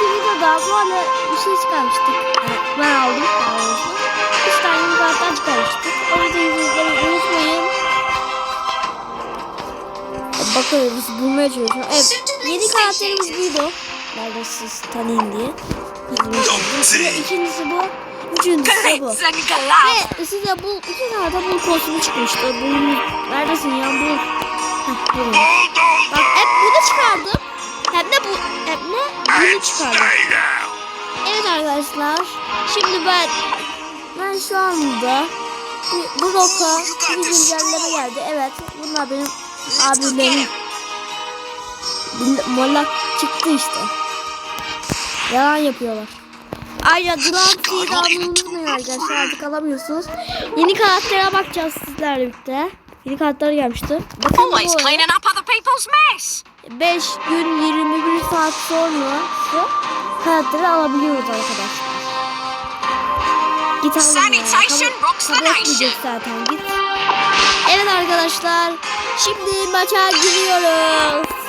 kutudan böyle bir şey çıkarmıştık. Yani ben aldım daha doğrusu. Üç tane karakter çıkarmıştık. O yüzden izleyicileri unutmayın. Bakıyoruz bulmaya çalışıyorum. Evet yeni karakterimiz buydu. Ben de siz tanıyın diye. Şimdi ikincisi bu. Üçüncüsü bu. Ve size bu iki tane de bul kostümü çıkmıştı. Bunun neredesin ya bul. Heh, bu hem de bunu çıkardım. Evet arkadaşlar. Şimdi ben ben şu anda bu, bu roka bir güncelleme geldi. Evet. Bunlar benim abilerim. Bil- Mollak çıktı işte. Yalan yapıyorlar. Ayrıca Drancy'yi de almayı unutmayın arkadaşlar. Artık alamıyorsunuz. Yeni karaktere bakacağız sizlerle birlikte. Yeni karakter gelmişti. Bakın bu cleaning up other people's mess. 5 gün 21 saat sonra karakteri alabiliyoruz arkadaşlar. Git. Sanitation rocks the nation. zaten git. Evet arkadaşlar. Şimdi maça giriyoruz.